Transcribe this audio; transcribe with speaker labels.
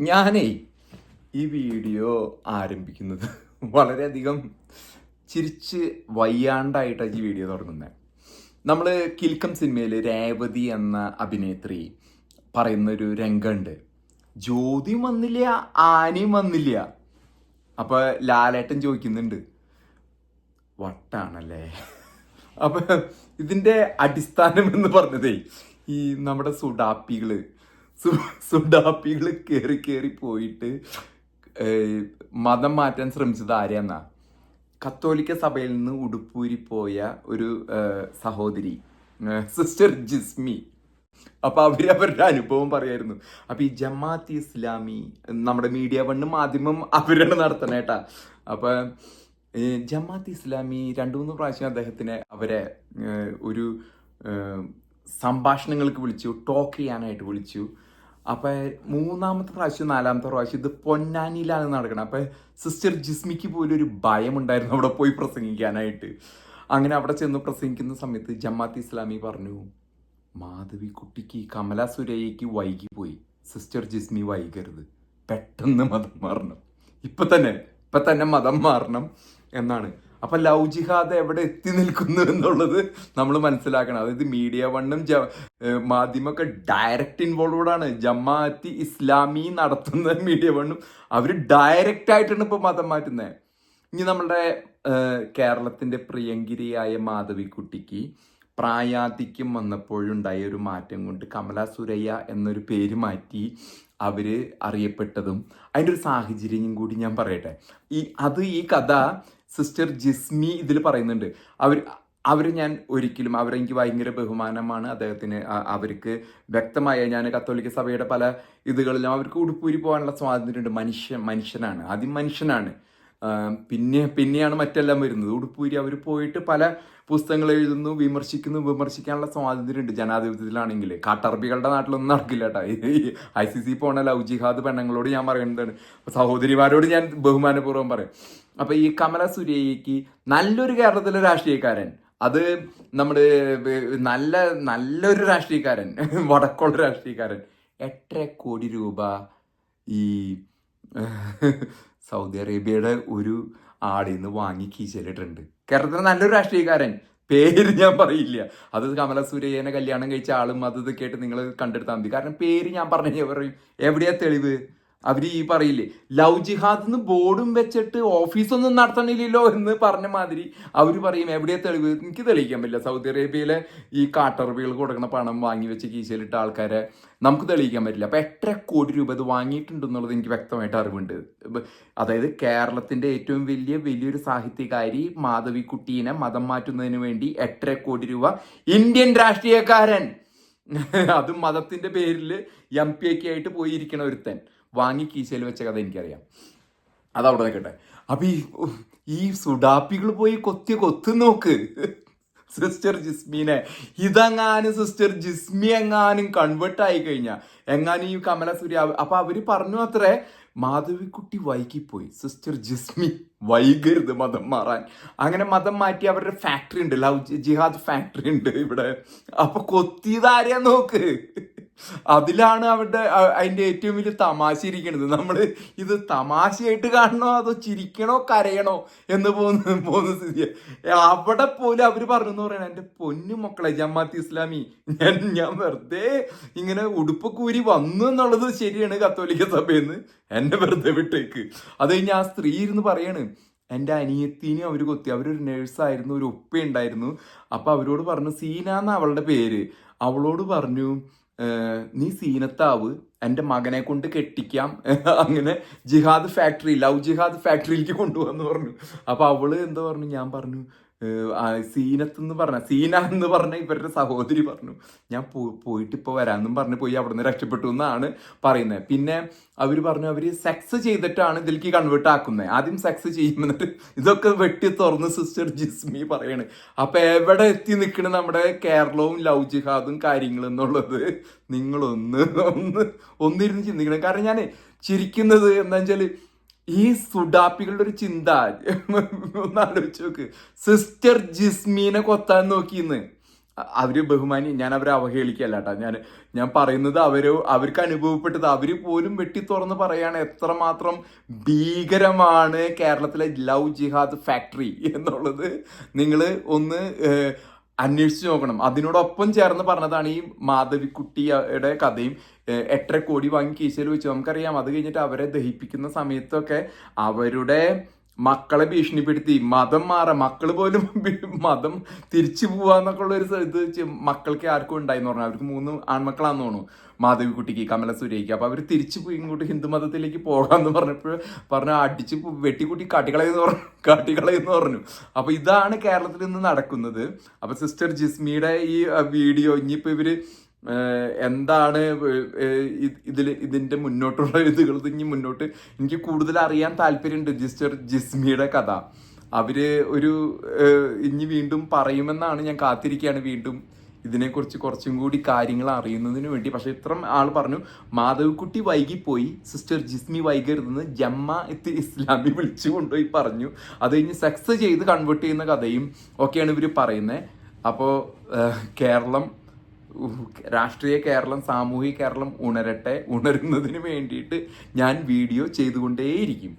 Speaker 1: ഞാനേ ഈ വീഡിയോ ആരംഭിക്കുന്നത് വളരെയധികം ചിരിച്ച് വയ്യാണ്ടായിട്ടാണ് ഈ വീഡിയോ തുടങ്ങുന്നത് നമ്മൾ കിൽക്കം സിനിമയിൽ രേവതി എന്ന അഭിനേത്രി പറയുന്നൊരു രംഗമുണ്ട് ജ്യോതിയും വന്നില്ല ആനയും വന്നില്ല. അപ്പൊ ലാലേട്ടൻ ചോദിക്കുന്നുണ്ട് വട്ടാണല്ലേ? അപ്പൊ ഇതിന്റെ അടിസ്ഥാനം എന്ന് പറഞ്ഞതേ ഈ നമ്മുടെ സുഡാപ്പികൾ സു- കയറി കയറി പോയിട്ട് മതം മാറ്റാൻ ശ്രമിച്ചത് ആരെയെന്നാ? കത്തോലിക്ക സഭയിൽ നിന്ന് ഉടുപ്പൂരി പോയ ഒരു സഹോദരി സിസ്റ്റർ ജിസ്മി. അപ്പൊ അവർ അവരുടെ അനുഭവം പറയായിരുന്നു. അപ്പൊ ഈ ജമാഅത്ത് ഇസ്ലാമി നമ്മുടെ മീഡിയ വണ്ണ് മാധ്യമം അവരാണ് നടത്തണേട്ടാ അപ്പൊ ജമാഅത്ത് ഇസ്ലാമി രണ്ടു മൂന്ന് പ്രാവശ്യം അദ്ദേഹത്തിനെ അവരെ ഒരു സംഭാഷണങ്ങൾക്ക് വിളിച്ചു ടോക്ക് ചെയ്യാനായിട്ട് വിളിച്ചു. അപ്പൊ മൂന്നാമത്തെ പ്രാവശ്യം നാലാമത്തെ പ്രാവശ്യം ഇത് പൊന്നാനിയിലാണ് നടക്കണം. അപ്പൊ സിസ്റ്റർ ജിസ്മിക്ക് പോലും ഒരു ഭയം ഉണ്ടായിരുന്നു അവിടെ പോയി പ്രസംഗിക്കാനായിട്ട്. അങ്ങനെ അവിടെ ചെന്ന് പ്രസംഗിക്കുന്ന സമയത്ത് ജമാഅത്ത് ഇസ്ലാമി പറഞ്ഞു മാധവിക്കുട്ടിക്ക് കമല സുരയ്യക്ക് വൈകി പോയി. സിസ്റ്റർ ജിസ്മി വൈകരുത്. പെട്ടെന്ന് മതം മാറണം. ഇപ്പൊ തന്നെ ഇപ്പൊ തന്നെ മതം മാറണം എന്നാണ്. അപ്പൊ ലവ് ജിഹാദ് എവിടെ എത്തി നിൽക്കുന്നു എന്നുള്ളത് നമ്മൾ മനസ്സിലാക്കണം. അതായത് മീഡിയ വണ്ണും മാധ്യമൊക്കെ ഡയറക്റ്റ് ഇൻവോൾവ്ഡ് ആണ്. ജമാഅത്തി ഇസ്ലാമി നടത്തുന്ന മീഡിയ വണ്ണും അവർ ഡയറക്റ്റ് ആയിട്ടാണ് ഇപ്പൊ മതം മാറ്റുന്നത് ഇനി നമ്മുടെ കേരളത്തിന്റെ പ്രിയങ്കരിയായ മാധവിക്കുട്ടിക്ക് പ്രായാധിക്യം വന്നപ്പോഴുണ്ടായ ഒരു മാറ്റം കൊണ്ട് കമല സുരയ്യ എന്നൊരു പേര് മാറ്റി അവർ അറിയപ്പെട്ടതും അതിന്റെ ഒരു സാഹചര്യം കൂടി ഞാൻ പറയട്ടെ. ഈ അത് ഈ കഥ സിസ്റ്റർ ജിസ്മി ഇതിൽ പറയുന്നുണ്ട്. അവർ അവർ ഞാൻ ഒരിക്കലും അവരെനിക്ക് ഭയങ്കര ബഹുമാനമാണ് അദ്ദേഹത്തിന് അവർക്ക് വ്യക്തമായ ഞാൻ കത്തോലിക്ക സഭയുടെ പല ഇതുകളിലും അവർക്ക് ഉടുപ്പൂരി പോകാനുള്ള സ്വാതന്ത്ര്യമുണ്ട്. മനുഷ്യ മനുഷ്യനാണ് ആദ്യം മനുഷ്യനാണ് പിന്നെ പിന്നെയാണ് മറ്റെല്ലാം വരുന്നത്. ഉടുപ്പൂരി അവർ പോയിട്ട് പല പുസ്തകങ്ങൾ എഴുതുന്നു വിമർശിക്കുന്നു വിമർശിക്കാനുള്ള സ്വാതന്ത്ര്യമുണ്ട് ജനാധിപത്യത്തിലാണെങ്കിൽ കാട്ടറബികളുടെ നാട്ടിലൊന്നും നടക്കില്ല കേട്ടോ ഐ സി സി പോണ ലവ് ജിഹാദ് പെണ്ണുങ്ങളോട് ഞാൻ പറയുന്നതാണ്. സഹോദരിമാരോട് ഞാൻ ബഹുമാനപൂർവം പറയും. അപ്പം ഈ കമല സുരയ്യക്ക് നല്ലൊരു കേരളത്തിലെ രാഷ്ട്രീയക്കാരൻ. അത് നമ്മുടെ നല്ല നല്ലൊരു രാഷ്ട്രീയക്കാരൻ. വടക്കുള്ള രാഷ്ട്രീയക്കാരൻ. എട്ടര കോടി രൂപ ഈ സൗദി അറേബ്യയുടെ ഒരു ആടിൽ നിന്ന് വാങ്ങി കീച്ചലിട്ടുണ്ട് കേരളത്തിലെ നല്ലൊരു രാഷ്ട്രീയക്കാരൻ. പേര് ഞാൻ പറയില്ല. അത് കമല സൂര്യനെ കല്യാണം കഴിച്ച ആളും അത് ആയിട്ട് നിങ്ങൾ കണ്ടെടുത്താൽ മതി. കാരണം പേര് ഞാൻ പറഞ്ഞു പറയും എവിടെയാ തെളിവ്? അവർ ഈ പറയില്ലേ ലവ് ജിഹാദ് എന്ന് ബോർഡും വെച്ചിട്ട് ഓഫീസൊന്നും നടത്തണില്ലല്ലോ എന്ന് പറഞ്ഞ മാതിരി അവർ പറയും എവിടെ തെളിവ്? എനിക്ക് തെളിയിക്കാൻ പറ്റില്ല. സൗദി അറേബ്യയിലെ ഈ കാട്ടറബികൾ കൊടുക്കുന്ന പണം വാങ്ങി വെച്ച് കീശയിലിട്ട ആൾക്കാരെ നമുക്ക് തെളിയിക്കാൻ പറ്റില്ല. അപ്പം എത്ര കോടി രൂപ ഇത് വാങ്ങിയിട്ടുണ്ടെന്നുള്ളത് എനിക്ക് വ്യക്തമായിട്ട് അറിവുണ്ട്. അതായത് കേരളത്തിന്റെ ഏറ്റവും വലിയ വലിയൊരു സാഹിത്യകാരി മാധവിക്കുട്ടീനെ മതം മാറ്റുന്നതിന് വേണ്ടി എട്ടര കോടി രൂപ ഇന്ത്യൻ രാഷ്ട്രീയക്കാരൻ. അതും മതത്തിന്റെ പേരിൽ എം പി ഒക്കെ ആയിട്ട് പോയിരിക്കണ ഒരുത്തൻ. വാങ്ങി കീശയിൽ വെച്ച കഥ എനിക്കറിയാം. അതവിടെ നിൽക്കട്ടെ. അപ്പൊ ഈ ഈ സുഡാപ്പികൾ പോയി കൊത്തി കൊത്തു നോക്ക്. സിസ്റ്റർ ജിസ്മിനെ. ഇതെങ്ങാനും സിസ്റ്റർ ജിസ്മി എങ്ങാനും കൺവേർട്ട് ആയി കഴിഞ്ഞാൽ എങ്ങാനും ഈ കമല സൂര്യ അപ്പൊ അവർ പറഞ്ഞു അത്രേ മാധവിക്കുട്ടി വൈകിപ്പോയി. സിസ്റ്റർ ജിസ്മി വൈകരുത് മതം മാറാൻ. അങ്ങനെ മതം മാറ്റി അവരുടെ ഫാക്ടറി ഉണ്ട്. ലവ് ജിഹാദ് ഫാക്ടറി ഉണ്ട് ഇവിടെ. അപ്പൊ കൊത്തിയതാരെയാ നോക്ക്? അതിലാണ് അവരുടെ അതിന്റെ ഏറ്റവും വലിയ തമാശ ഇരിക്കുന്നത് നമ്മൾ ഇത് തമാശയായിട്ട് കാണണോ അതോ ചിരിക്കണോ കരയണോ എന്ന് പോകുന്ന പോകുന്ന സ്ഥിതി അവിടെ പോലും അവർ പറഞ്ഞു എന്ന് പറയണ എന്റെ പൊന്നു മക്കളെ ജമാഅത്ത് ഇസ്ലാമി ഞാൻ ഞാൻ വെറുതെ ഇങ്ങനെ ഉടുപ്പ് കൂരി വന്നു എന്നുള്ളത് ശരിയാണ് കത്തോലിക്ക സഭയെന്ന്. എന്നെ വെറുതെ വിട്ടേക്ക്. അത് കഴിഞ്ഞ് ആ സ്ത്രീ ഇരുന്ന് പറയാണ് എന്റെ അനിയത്തിനെയും അവർ കൊത്തി അവരൊരു നേഴ്സായിരുന്നു ഒരു ഉപ്പയുണ്ടായിരുന്നു. അപ്പൊ അവരോട് പറഞ്ഞു സീന എന്ന അവളുടെ പേര്. അവളോട് പറഞ്ഞു "ഏഹ്, നീ സീനത്താവ് എന്റെ മകനെ കൊണ്ട് കെട്ടിക്കാം. അങ്ങനെ ജിഹാദ് ഫാക്ടറി ലവ് ജിഹാദ് ഫാക്ടറിയിലേക്ക് കൊണ്ടുപോകാന്ന് പറഞ്ഞു. അപ്പോൾ അവൾ എന്താ പറഞ്ഞു? ഞാൻ പറഞ്ഞു സീനത്ത് എന്ന് പറഞ്ഞ സീന എന്ന് പറഞ്ഞ ഇവരുടെ സഹോദരി പറഞ്ഞു. ഞാൻ പോയിട്ട് ഇപ്പോൾ വരാമെന്നും പറഞ്ഞ് പോയി അവിടെ നിന്ന് രക്ഷപ്പെട്ടു എന്നാണ് പറയുന്നത് പിന്നെ അവർ പറഞ്ഞു അവർ സെക്സ് ചെയ്തിട്ടാണ് ഇതിലേക്ക് കൺവേർട്ട് ആക്കുന്നത് ആദ്യം സെക്സ് ചെയ്യുമെന്നിട്ട് ഇതൊക്കെ വെട്ടി തുറന്ന് സിസ്റ്റർ ജിസ്മി പറയാണ്. അപ്പൊ എവിടെ എത്തി നിൽക്കണ നമ്മുടെ കേരളവും ലവ് ജിഹാദും കാര്യങ്ങളും എന്നുള്ളത് നിങ്ങളൊന്ന് ഒന്ന് ഒന്നിരുന്ന് ചിന്തിക്കണം. കാരണം ഞാൻ ചിരിക്കുന്നത് എന്താ വെച്ചാൽ ഈ സുഡാപ്പികളുടെ ഒരു ചിന്ത ഒന്ന് ആലോചിച്ച് നോക്ക്. സിസ്റ്റർ ജിസ്മീനെ കൊത്താൻ നോക്കിന്ന് അവർ ബഹുമാനി ഞാൻ അവരെ അവഹേളിക്കല്ല കേട്ടോ. ഞാൻ ഞാൻ പറയുന്നത് അവർ അവർക്ക് അനുഭവപ്പെട്ടത് അവർ പോലും വെട്ടി തുറന്ന് പറയാണ് എത്രമാത്രം ഭീകരമാണ് കേരളത്തിലെ ലവ് ജിഹാദ് ഫാക്ടറി എന്നുള്ളത്. നിങ്ങൾ ഒന്ന് അന്വേഷിച്ച് നോക്കണം. അതിനോടൊപ്പം ചേർന്ന് പറഞ്ഞതാണ് ഈ മാധവിക്കുട്ടിയുടെ കഥയും എട്ടര കോടി വാങ്ങി കീശയിൽ വെച്ചു. നമുക്കറിയാം അത് കഴിഞ്ഞിട്ട് അവരെ ദഹിപ്പിക്കുന്ന സമയത്തൊക്കെ അവരുടെ മക്കളെ ഭീഷണിപ്പെടുത്തി. മതം മാറാം മക്കൾ പോലും മതം തിരിച്ചു പോവാന്നൊക്കെ ഉള്ള ഒരു ഇത് മക്കൾക്ക് ആർക്കും ഉണ്ടായിന്ന് പറഞ്ഞു അവർക്ക് മൂന്ന് ആൺമക്കളാന്ന് തോന്നുന്നു. മാധവിക്കുട്ടിക്ക് കമല സുരയ്ക്ക്. അപ്പൊ അവർ തിരിച്ചു പോയി ഇങ്ങോട്ട് ഹിന്ദു മതത്തിലേക്ക് പോകാന്ന് പറഞ്ഞപ്പോൾ പറഞ്ഞു അടിച്ച് വെട്ടിക്കുട്ടി കാട്ടിക്കളയെന്ന് പറഞ്ഞു കാട്ടിക്കളയെന്ന് പറഞ്ഞു. അപ്പൊ ഇതാണ് കേരളത്തിൽ നിന്ന് നടക്കുന്നത്. അപ്പൊ സിസ്റ്റർ ജിസ്മിയുടെ ഈ വീഡിയോ ഇനിയിപ്പോ ഇവർ എന്താണ് ഇതിൽ ഇതിന്റെ മുന്നോട്ടുള്ള ഇതുകൾ ഇനി മുന്നോട്ട് എനിക്ക് കൂടുതൽ അറിയാൻ താല്പര്യമുണ്ട്. ജിസ്റ്റർ ജിസ്മിയുടെ കഥ. അവർ ഒരു ഇനി വീണ്ടും പറയുമെന്നാണ് ഞാൻ കാത്തിരിക്കുകയാണ് വീണ്ടും. ഇതിനെക്കുറിച്ച് കുറച്ചും കൂടി കാര്യങ്ങൾ അറിയുന്നതിന് വേണ്ടി. പക്ഷേ ഇത്ര ആൾ പറഞ്ഞു മാധവിക്കുട്ടി വൈകിപ്പോയി. സിസ്റ്റർ ജിസ്മി വൈകരുതെന്ന് ജമ്മ എത്തി ഇസ്ലാമി വിളിച്ചു കൊണ്ടുപോയി പറഞ്ഞു. അത് കഴിഞ്ഞ് സെക്സ് ചെയ്ത് കൺവേർട്ട് ചെയ്യുന്ന കഥയും ഒക്കെയാണ് ഇവർ പറയുന്നത് അപ്പോൾ കേരളം രാഷ്ട്രീയ കേരളം സാമൂഹിക കേരളം ഉണരട്ടെ ഉണരുന്നതിന് വേണ്ടിയിട്ട് ഞാൻ വീഡിയോ ചെയ്തുകൊണ്ടേയിരിക്കും.